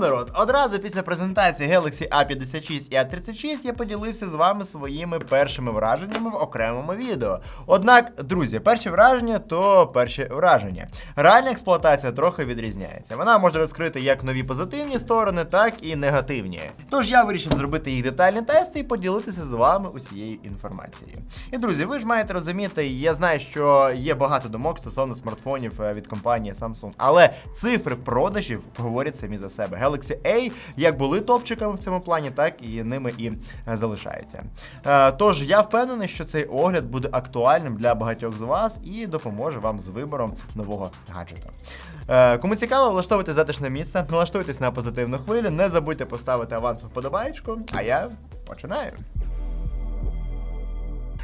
Народ, одразу після презентації Galaxy A56 і A36 я поділився з вами своїми першими враженнями в окремому відео. Однак, друзі, перші враження то перші враження. Реальна експлуатація трохи відрізняється. Вона може розкрити як нові позитивні сторони, так і негативні. Тож я вирішив зробити їх детальні тести і поділитися з вами усією інформацією. І друзі, ви ж маєте розуміти, я знаю, що є багато думок стосовно смартфонів е, від компанії Samsung, але цифри продажів говорять самі за себе. Galaxy A як були топчиками в цьому плані, так і ними і е, залишаються. Е, Тож я впевнений, що цей огляд буде актуальним для багатьох з вас і допоможе вам з вибором нового гаджету. Е, Кому цікаво, влаштовуйте затишне місце, налаштуйтесь на позитивну хвилю, не забудьте поставити аванс вподобаєчку, а я починаю.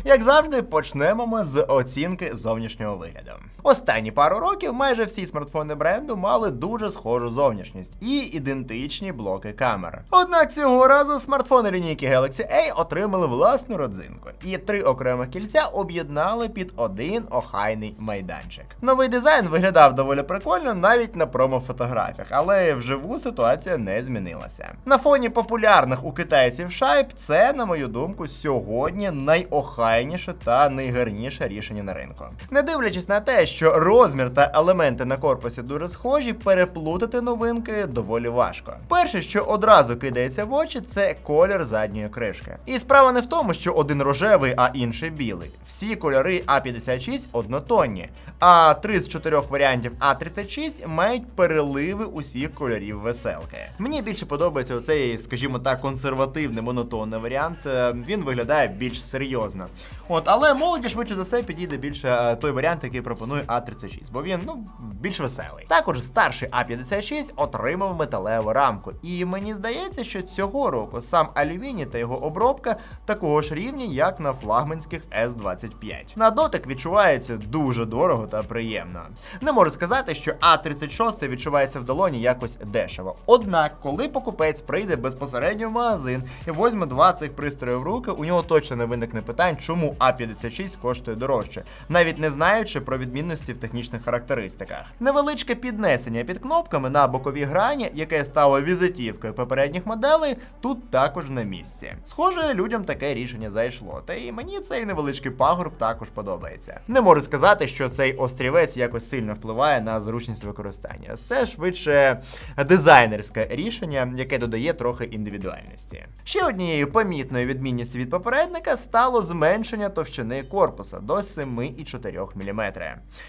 Як завжди, почнемо ми з оцінки зовнішнього вигляду. Останні пару років майже всі смартфони бренду мали дуже схожу зовнішність і ідентичні блоки камер. Однак цього разу смартфони лінійки Galaxy A отримали власну родзинку, і три окремих кільця об'єднали під один охайний майданчик. Новий дизайн виглядав доволі прикольно навіть на промо-фотографіях, але вживу ситуація не змінилася. На фоні популярних у китайців шайб, це, на мою думку, сьогодні найохайніше та найгарніше рішення на ринку. Не дивлячись на те, що розмір та елементи на корпусі дуже схожі, переплутати новинки доволі важко. Перше, що одразу кидається в очі, це колір задньої кришки. І справа не в тому, що один рожевий, а інший білий. Всі кольори А56 однотонні, а три з чотирьох варіантів А36 мають переливи усіх кольорів веселки. Мені більше подобається оцей, скажімо так, консервативний монотонний варіант. Е, Він виглядає більш серйозно. От, але молоді швидше за все підійде більше е, той варіант, який пропонує А36, бо він ну більш веселий. Також старший А56 отримав металеву рамку, і мені здається, що цього року сам алюміній та його обробка такого ж рівня, як на флагманських S25. На дотик відчувається дуже дорого та приємно. Не можу сказати, що А36 відчувається в долоні якось дешево. Однак, коли покупець прийде безпосередньо в магазин і возьме два цих пристрої в руки, у нього точно не виникне питань, чому А56 коштує дорожче, навіть не знаючи про відмінності в технічних характеристиках. Невеличке піднесення під кнопками на боковій грані, яке стало візитівкою попередніх моделей, тут також на місці. Схоже, людям таке рішення зайшло, та і мені цей невеличкий пагорб також подобається. Не можу сказати, що цей острівець якось сильно впливає на зручність використання. Це швидше дизайнерське рішення, яке додає трохи індивідуальності. Ще однією помітною відмінністю від попередника стало зменшення товщини корпуса до 7,4 мм.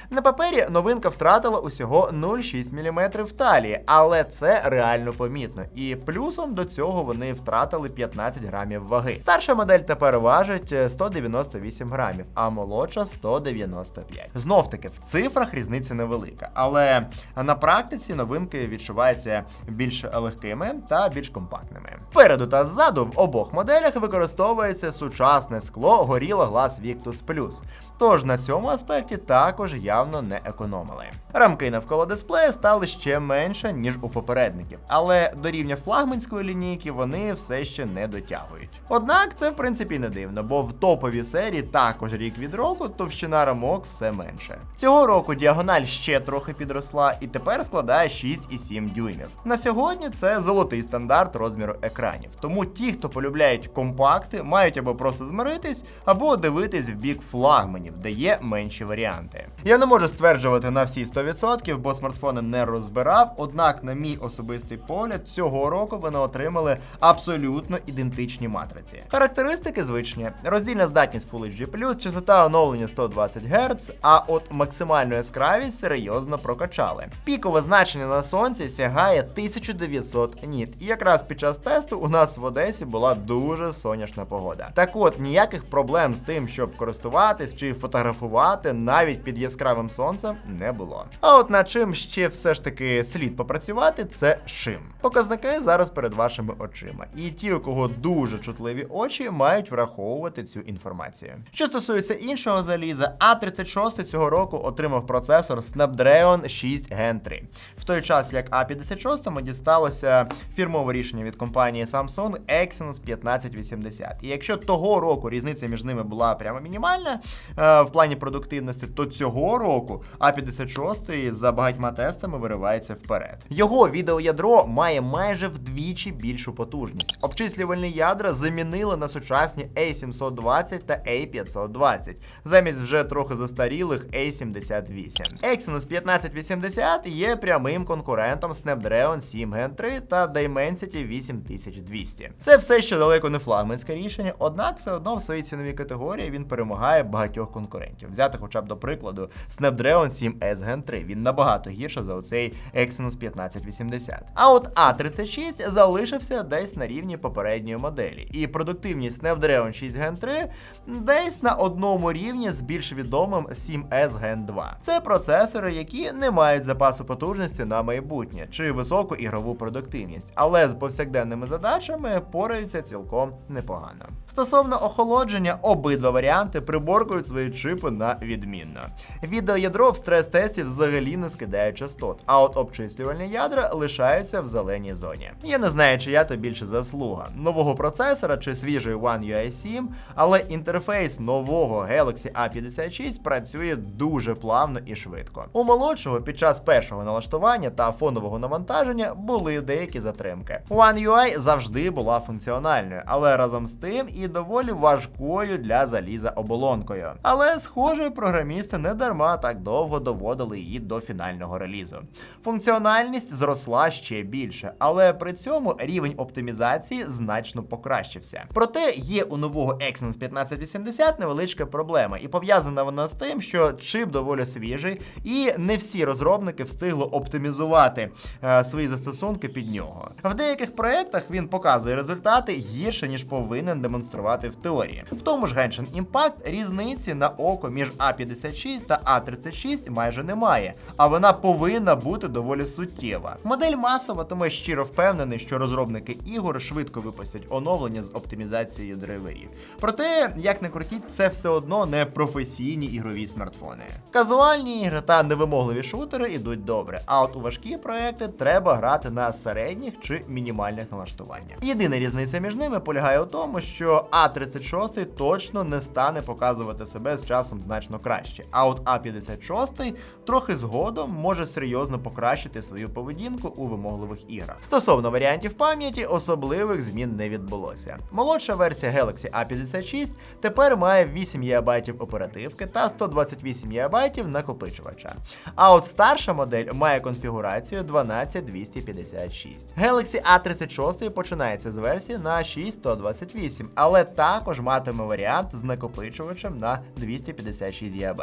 На папері новинка втратила усього 0,6 мм в талії, але це реально помітно. І плюсом до цього вони втратили 15 грамів ваги. Старша модель тепер важить е, 198 грамів, а молодша 195. Знов таки, в цифрах різниця невелика, але на практиці новинки відчуваються більш легкими та більш компактними. Спереду та ззаду в обох моделях використовується сучасне скло Gorilla Glass Victus Plus. Тож на цьому аспекті також явно не економили. Рамки навколо дисплея стали ще менше, ніж у попередників, але до рівня флагманської лінійки вони все ще не дотягують. Однак це в принципі не дивно, бо в топовій серії також рік від року товщина рамок все менше. Цього року діагональ ще трохи підросла і тепер складає 6,7 дюймів. На сьогодні це золотий стандарт розміру екранів. Тому ті, хто полюбляють компакти, мають або просто змиритись, або дивитись в бік флагманів, де є менші варіанти. Я не можу стверджувати на всі 100%, бо смартфони не розбирав. Однак, на мій особистий погляд, цього року вони отримали абсолютно ідентичні матриці. Характеристики звичні: роздільна здатність Full HD+, частота оновлення 120 Гц, а от максимальну яскравість серйозно прокачали. Пікове значення на сонці сягає 1900 ніт. І якраз під час тесту у нас в Одесі була дуже сонячна погода. Так от ніяких проблем з тим, щоб користуватись чи фотографувати навіть під яскравим сонцем не було. А от над чим ще все ж таки слід попрацювати, це шим. Показники зараз перед вашими очима. І ті, у кого дуже чутливі очі, мають враховувати цю інформацію. Що стосується іншого заліза, А36 цього року отримав процесор Snapdragon 6 Gen 3. В той час як А56 дісталося фірмове рішення від компанії Samsung Exynos 1580. І якщо того року різниця між ними була прямо мінімальна е, в плані продуктивності, то цього року А56 за багатьма тестами виривається вперед. Його відеоядро має майже вдвічі більшу потужність. Обчислювальні ядра замінили на сучасні A720 та A520, замість вже трохи застарілих A78. Exynos 1580 є прямим конкурентом Snapdragon 7 Gen 3 та Dimensity 8200. Це все ще далеко не флагманське рішення, однак все одно в своїй ціновій категорії він перемагає багатьох конкурентів. Взяти хоча б до прикладу Snapdragon 7S Gen 3. Він набагато гірше за оцей Exynos 1580. А от A36 залишився десь на рівні попередньої моделі, і продуктивність Snapdragon 6 Gen 3 десь на одному рівні з більш відомим 7S Gen 2. Це процесори, які не мають запасу потужності на майбутнє чи високу ігрову продуктивність, але з повсякденними задачами пораються цілком непогано. Стосовно охолодження, обидва варіанти приборкують свої чипи на відмінно. Відеоядро в стрес-тесті взагалі не скидає частот, а от обчислювальні ядра лишаються в зеленій зоні. Я не знаю, чия то більше заслуга нового процесора чи свіжий One UI 7, але інтерфейс нового Galaxy A56 працює дуже плавно і швидко. У молодшого під час першого налаштування та фонового навантаження були деякі затримки. One UI завжди була функціональною, але разом з тим і доволі важкою для заліза оболонкою. Але, схоже, програмісти не дарма так довго доводили її до фінального релізу. Функціональність зросла ще більше, але при цьому рівень оптимізації значно покращився. Проте є у нового Exynos 1580 невеличка проблема, і пов'язана вона з тим, що чип доволі свіжий, і не всі розробники встигли оптимізувати е, свої застосунки під нього. В деяких проєктах він показує результати гірше, ніж повинен демонструвати в теорії. В тому ж Genshin Impact різниці на око між A56 та A36 майже немає, а вона повинна бути доволі суттєва. Модель масова, тому я щиро впевнений, що розробники ігор швидко випустять оновлення з оптимізацією драйверів. Проте, як не крутіть, це все одно не професійні ігрові смартфони. Казуальні ігри та невимогливі шутери йдуть добре, а от у важкі проекти треба грати на середніх чи мінімальних налаштуваннях. Єдина різниця між ними полягає у тому, що А36 точно не стане показувати себе з часом значно краще, а от А56 трохи згодом може серйозно покращити свою поведінку у вимогливих іграх. Стосовно варіантів пам'яті, особливих змін не відбулося. Молодша версія Galaxy A56 тепер має 8 ГБ оперативки та 128 ГБ накопичувача. А от старша модель має конфігурацію 12256. Galaxy A36 починається з версії на 6128, але також матиме варіант з накопичувачем на 256 ГБ.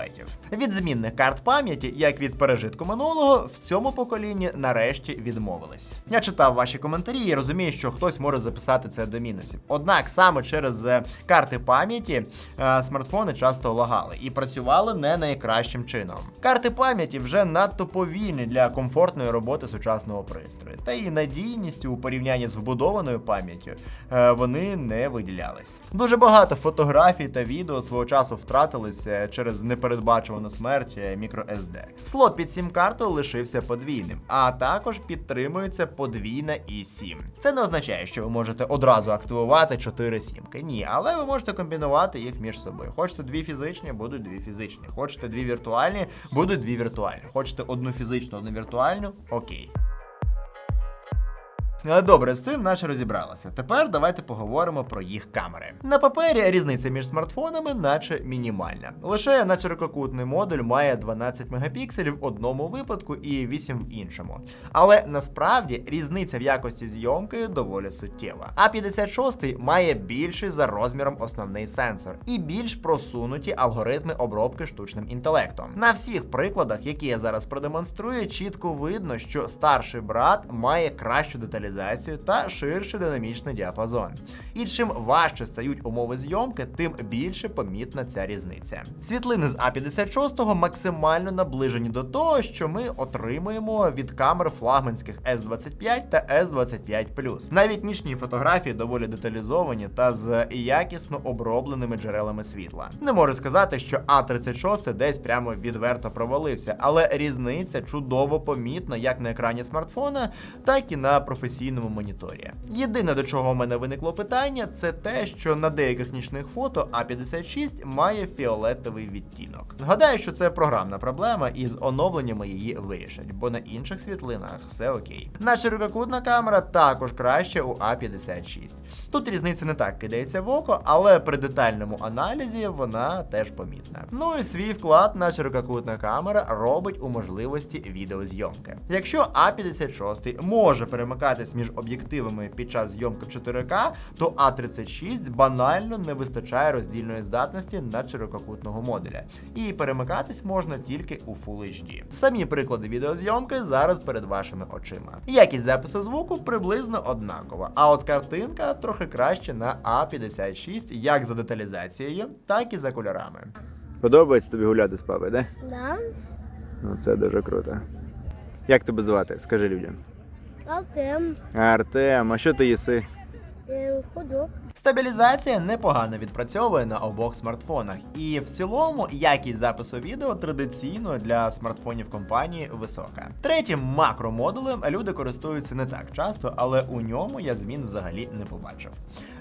Від змінних карт пам'яті, як від пережитку минулого, в цьому поколінні нарешті відмовились. Я читав ваші коментарі і розумію, що хтось може записати це до мінусів. Однак саме через е, карти пам'яті е, смартфони часто лагали і працювали не найкращим чином. Карти пам'яті вже надто повільні для комфортної роботи сучасного пристрою, та і надійністю у порівнянні з вбудованою пам'яттю е, вони не виділялись. Дуже багато фотографій та відео свого часу втратилися через непередбачувану смерть е, microSD. Слот під сім карту лишився подвійним, а також підтримується подвійна eSIM. Це не означає, що ви можете одразу активувати 4 сімки. Ні, але ви можете комбінувати їх між собою. Хочете дві фізичні, будуть дві фізичні. Хочете дві віртуальні, будуть дві віртуальні. Хочете одну фізичну, одну віртуальну, окей. Добре, з цим наче розібралися. Тепер давайте поговоримо про їх камери. На папері різниця між смартфонами, наче мінімальна. Лише на ширококутний модуль має 12 мегапікселів в одному випадку і 8 в іншому. Але насправді різниця в якості зйомки доволі суттєва. А 56 має більший за розміром основний сенсор і більш просунуті алгоритми обробки штучним інтелектом. На всіх прикладах, які я зараз продемонструю, чітко видно, що старший брат має кращу деталізацію та ширший динамічний діапазон. І чим важче стають умови зйомки, тим більше помітна ця різниця. Світлини з А56 максимально наближені до того, що ми отримуємо від камер флагманських S25 та S25 Навіть нічні фотографії доволі деталізовані та з якісно обробленими джерелами світла. Не можу сказати, що А36 десь прямо відверто провалився, але різниця чудово помітна як на екрані смартфона, так і на професійній професійному моніторі. Єдине, до чого в мене виникло питання, це те, що на деяких нічних фото А56 має фіолетовий відтінок. Гадаю, що це програмна проблема, і з оновленнями її вирішать, бо на інших світлинах все окей. На ширококутна камера також краще у А56. Тут різниця не так кидається в око, але при детальному аналізі вона теж помітна. Ну і свій вклад на ширококутна камера робить у можливості відеозйомки. Якщо А56 може між об'єктивами під час зйомки в 4К, то А36 банально не вистачає роздільної здатності на ширококутного модуля. І перемикатись можна тільки у Full HD. Самі приклади відеозйомки зараз перед вашими очима. Якість запису звуку приблизно однакова, а от картинка трохи краще на А56 як за деталізацією, так і за кольорами. Подобається тобі гуляти з папою, да? Да, Ну це дуже круто. Як тебе звати? Скажи людям. Артем, Артем, а що ти їси? Худок. ходок. Стабілізація непогано відпрацьовує на обох смартфонах, і в цілому якість запису відео традиційно для смартфонів компанії висока. Третім макромодулем люди користуються не так часто, але у ньому я змін взагалі не побачив.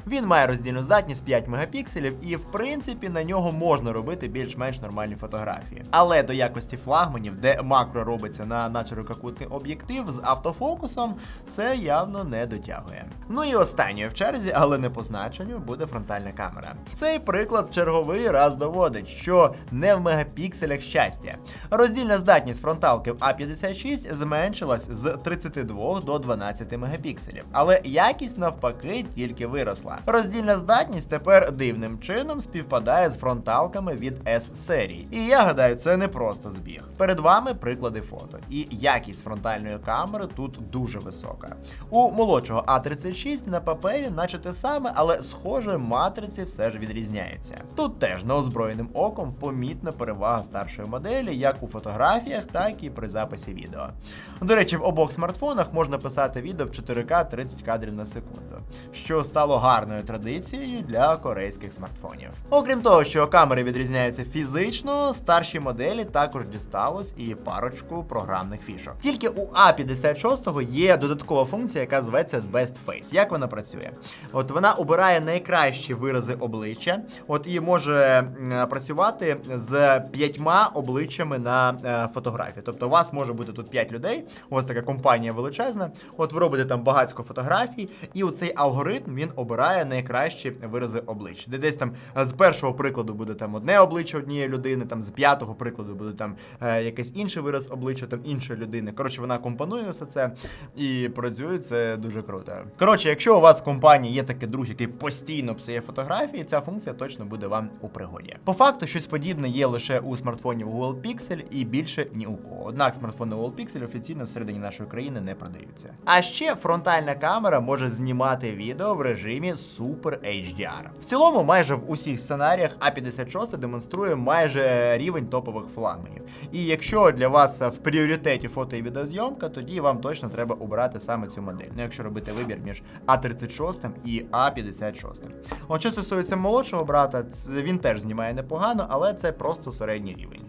Він має роздільну здатність 5 мегапікселів, і в принципі на нього можна робити більш-менш нормальні фотографії. Але до якості флагманів, де макро робиться на начерококутний об'єктив з автофокусом, це явно не дотягує. Ну і останньою в черзі, але не по значенню, буде фронтальна камера. Цей приклад черговий раз доводить, що не в мегапікселях щастя. Роздільна здатність фронталки в А56 зменшилась з 32 до 12 мегапікселів, але якість навпаки тільки виросла. Роздільна здатність тепер дивним чином співпадає з фронталками від S серії. І я гадаю, це не просто збіг. Перед вами приклади фото. І якість фронтальної камери тут дуже висока. У молодшого А36 на папері, наче те саме, але схоже, матриці все ж відрізняються. Тут теж неозброєним оком помітна перевага старшої моделі, як у фотографіях, так і при записі відео. До речі, в обох смартфонах можна писати відео в 4К 30 кадрів на секунду, що стало гарною традицією для корейських смартфонів. Окрім того, що камери відрізняються фізично, старші моделі також дісталось і парочку програмних фішок. Тільки у А56 є додаткова функція, яка зветься Best Face. Як вона працює? От вона обирає найкращі вирази обличчя, от і може працювати з п'ятьма обличчями на е, фотографії. Тобто у вас може бути тут 5 людей, у вас така компанія величезна. От ви робите там багатько фотографій, і у цей алгоритм він обирає найкращі вирази обличчя. Де десь там е, з першого прикладу буде там одне обличчя однієї людини, там з п'ятого прикладу буде там е, якийсь інший вираз обличчя там іншої людини. Коротше, вона компонує все це і працює це дуже круто. Коротше, якщо у вас в компанії є такий друг, який постійно псує фотографії, ця функція точно буде вам у пригоді. По факту, щось подібне є лише у смартфонів Google Pixel і більше ні у кого. Однак смартфони Google Pixel офіційно всередині нашої країни не продаються. А ще фронтальна камера може знімати відео в режимі Super HDR. В цілому, майже в усіх сценаріях А56 демонструє майже рівень топових флагманів. І якщо для вас в пріоритеті фото і відеозйомка, тоді вам точно треба обирати саме цю модель. Ну, якщо робити вибір між А36 і А56. От що стосується молодшого брата, він теж знімає непогано, але це просто середній рівень.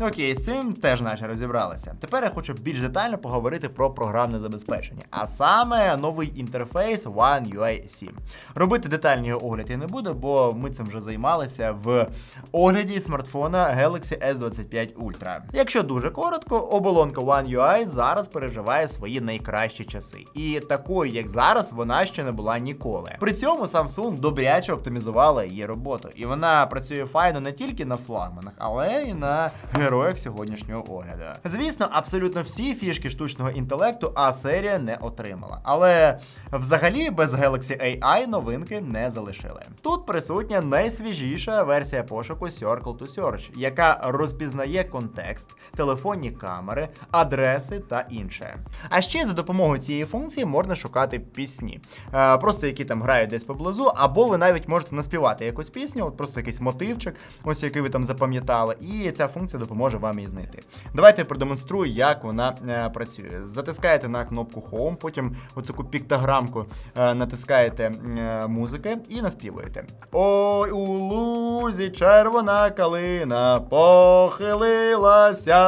Окей, з цим теж наче розібралися. Тепер я хочу більш детально поговорити про програмне забезпечення, а саме новий інтерфейс One UI 7. Робити детальний огляд я не буду, бо ми цим вже займалися в огляді смартфона Galaxy S25 Ultra. Якщо дуже коротко, оболонка One UI зараз переживає свої найкращі часи. І такою, як зараз, вона ще не була ніколи. При цьому Samsung добряче оптимізувала її роботу, і вона працює файно не тільки на флагманах, але й на героях сьогоднішнього огляду. Звісно, абсолютно всі фішки штучного інтелекту А серія не отримала. Але взагалі без Galaxy AI новинки не залишили. Тут присутня найсвіжіша версія пошуку Circle to Search, яка розпізнає контекст, телефонні камери, адреси та інше. А ще за допомогою цієї функції можна шукати пісні, Е, просто які там грають десь поблизу, або ви навіть можете наспівати якусь пісню, от просто якийсь мотивчик, ось який ви там запам'ятали, і ця функція допоможе вам її знайти. Давайте я продемонструю, як вона е, працює. Затискаєте на кнопку Home, потім оцю піктограмку е, натискаєте е, музики і наспівуєте. Ой, у лузі червона калина похилилася.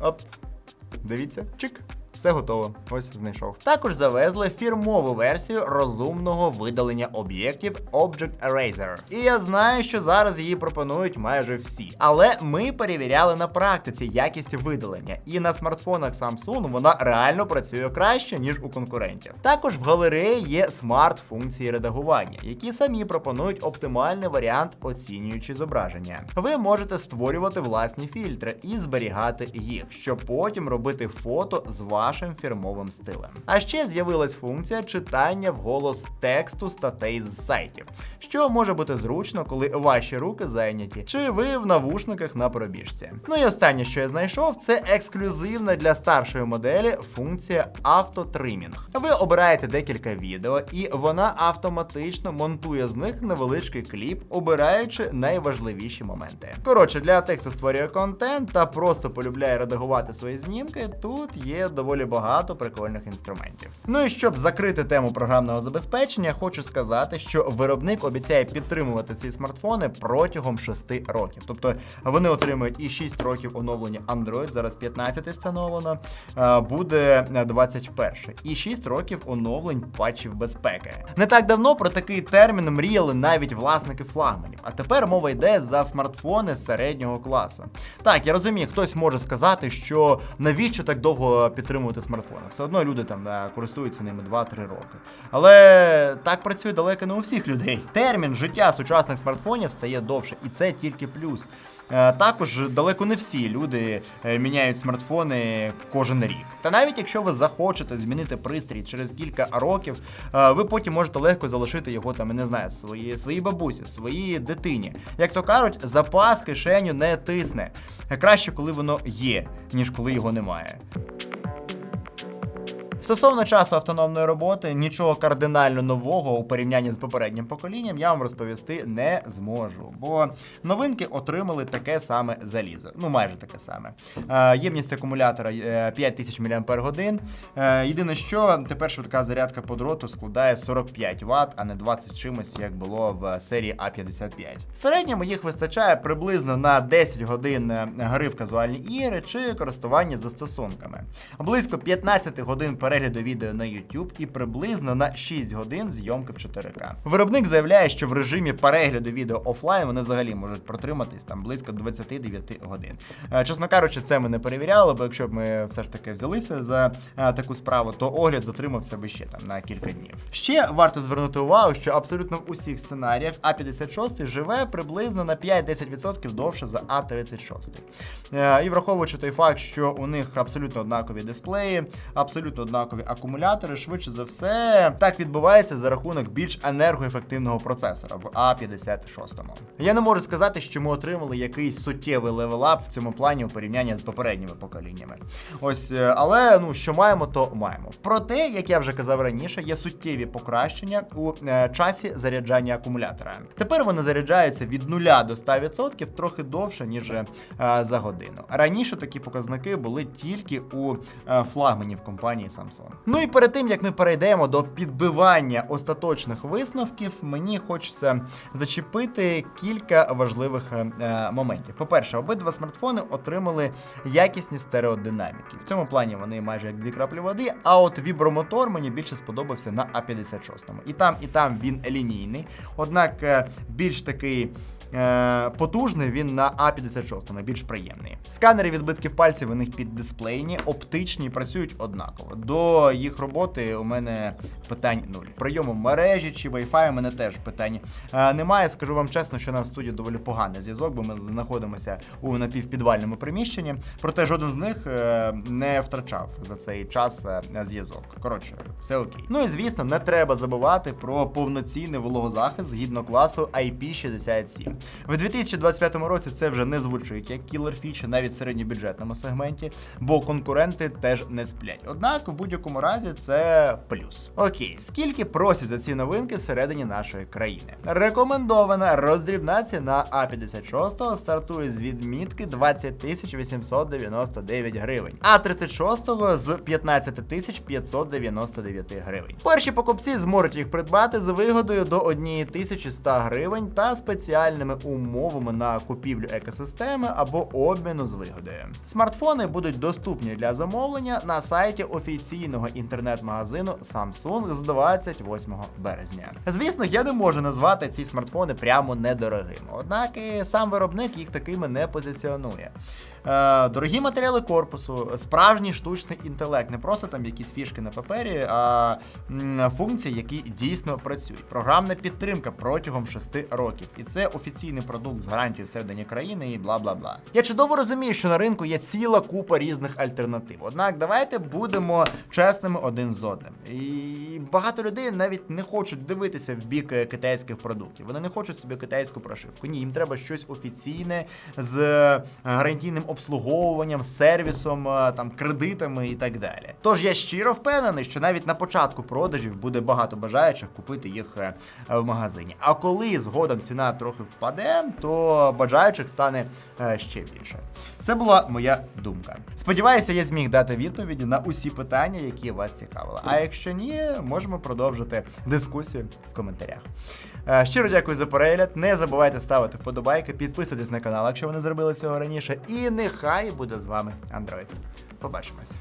Оп. Дивіться, чик. Все готово. Ось знайшов. Також завезли фірмову версію розумного видалення об'єктів Object Eraser. І я знаю, що зараз її пропонують майже всі. Але ми перевіряли на практиці якість видалення, і на смартфонах Samsung вона реально працює краще, ніж у конкурентів. Також в галереї є смарт-функції редагування, які самі пропонують оптимальний варіант оцінюючи зображення. Ви можете створювати власні фільтри і зберігати їх, щоб потім робити фото з вашим фірмовим стилем. А ще з'явилась функція читання вголос тексту статей з сайтів, що може бути зручно, коли ваші руки зайняті, чи ви в навушниках на пробіжці. Ну і останнє, що я знайшов, це ексклюзивна для старшої моделі функція автотримінг. Ви обираєте декілька відео, і вона автоматично монтує з них невеличкий кліп, обираючи найважливіші моменти. Коротше, для тих, хто створює контент та просто полюбляє редагувати свої знімки, тут є доволі багато прикольних інструментів. Ну і щоб закрити тему програмного забезпечення, хочу сказати, що виробник обіцяє підтримувати ці смартфони протягом 6 років. Тобто вони отримують і 6 років оновлення Android, зараз 15 встановлено, буде 21. І 6 років оновлень патчів безпеки. Не так давно про такий термін мріяли навіть власники флагманів. А тепер мова йде за смартфони середнього класу. Так, я розумію, хтось може сказати, що навіщо так довго підтримувати смартфони? Все одно люди там е, користуються ними 2-3 роки. Але так працює далеко не у всіх людей. Термін життя сучасних смартфонів стає довше, і це тільки плюс. Е, Також далеко не всі люди е, міняють смартфони кожен рік. Та навіть якщо ви захочете змінити пристрій через кілька років, ви потім можете легко залишити його там, не знаю, своїй своїй бабусі, своїй дитині. Як то кажуть, запас кишеню не тисне. Краще, коли воно є, ніж коли його немає. Стосовно часу автономної роботи, нічого кардинально нового у порівнянні з попереднім поколінням я вам розповісти не зможу, бо новинки отримали таке саме залізо. Ну, майже таке саме. Е, ємність акумулятора е, 5000 мАч. Е, єдине, що тепер швидка зарядка по дроту складає 45 Вт, а не 20 чимось, як було в серії А55. В середньому їх вистачає приблизно на 10 годин е, гри в казуальні ігри чи користування застосунками. Близько 15 годин перегляду відео на YouTube і приблизно на 6 годин зйомки в 4К. Виробник заявляє, що в режимі перегляду відео офлайн вони взагалі можуть протриматись там близько 29 годин. Е, Чесно кажучи, це ми не перевіряли, бо якщо б ми все ж таки взялися за е, таку справу, то огляд затримався би ще там на кілька днів. Ще варто звернути увагу, що абсолютно в усіх сценаріях А56 живе приблизно на 5-10% довше за А36. Е, І враховуючи той факт, що у них абсолютно однакові дисплеї, абсолютно однакові акумулятори, швидше за все, так відбувається за рахунок більш енергоефективного процесора в А56. Я не можу сказати, що ми отримали якийсь суттєвий левелап в цьому плані у порівнянні з попередніми поколіннями. Ось, е, але ну що маємо, то маємо. Проте, як я вже казав раніше, є суттєві покращення у е, часі заряджання акумулятора. Тепер вони заряджаються від 0 до 100% трохи довше, ніж е, за годину. Раніше такі показники були тільки у е, флагманів компанії Samsung. Ну і перед тим як ми перейдемо до підбивання остаточних висновків, мені хочеться зачепити кілька важливих е, моментів. По-перше, обидва смартфони отримали якісні стереодинаміки. В цьому плані вони майже як дві краплі води. А от вібромотор мені більше сподобався на А56. І там, і там він лінійний, однак е, більш такий. Е, потужний він на А56, більш приємний. Сканери відбитків пальців у них піддисплейні, оптичні, працюють однаково. До їх роботи у мене питань нуль. Прийому мережі чи Wi-Fi у мене теж питань е, немає. Скажу вам чесно, що на студії доволі поганий зв'язок, бо ми знаходимося у напівпідвальному приміщенні. Проте жоден з них е, не втрачав за цей час зв'язок. Коротше, все окей. Ну і звісно, не треба забувати про повноцінний вологозахист згідно класу IP67. В 2025 році це вже не звучить як кілер фіча навіть в середньобюджетному сегменті, бо конкуренти теж не сплять. Однак, в будь-якому разі, це плюс. Окей, скільки просять за ці новинки всередині нашої країни? Рекомендована роздрібна ціна А56 стартує з відмітки 20 899 гривень, а 36 з 15 599 гривень. Перші покупці зможуть їх придбати з вигодою до 1100 гривень та спеціальним преференційними умовами на купівлю екосистеми або обміну з вигодою. Смартфони будуть доступні для замовлення на сайті офіційного інтернет-магазину Samsung з 28 березня. Звісно, я не можу назвати ці смартфони прямо недорогими, однак і сам виробник їх такими не позиціонує. Е, дорогі матеріали корпусу, справжній штучний інтелект, не просто там якісь фішки на папері, а функції, які дійсно працюють. Програмна підтримка протягом 6 років. І це офіційний продукт з гарантією всередині країни і бла бла бла. Я чудово розумію, що на ринку є ціла купа різних альтернатив. Однак давайте будемо чесними один з одним. І багато людей навіть не хочуть дивитися в бік китайських продуктів. Вони не хочуть собі китайську прошивку. Ні, їм треба щось офіційне з гарантійним обслуговуванням, сервісом, е, там кредитами і так далі. Тож я щиро впевнений, що навіть на початку продажів буде багато бажаючих купити їх е, в магазині. А коли згодом ціна трохи впаде, то бажаючих стане е, ще більше. Це була моя думка. Сподіваюся, я зміг дати відповіді на усі питання, які вас цікавили. А якщо ні, можемо продовжити дискусію в коментарях. Е, Щиро дякую за перегляд. Не забувайте ставити вподобайки, підписуйтесь на канал, якщо ви не зробили цього раніше. І нехай буде з вами Android. Побачимось.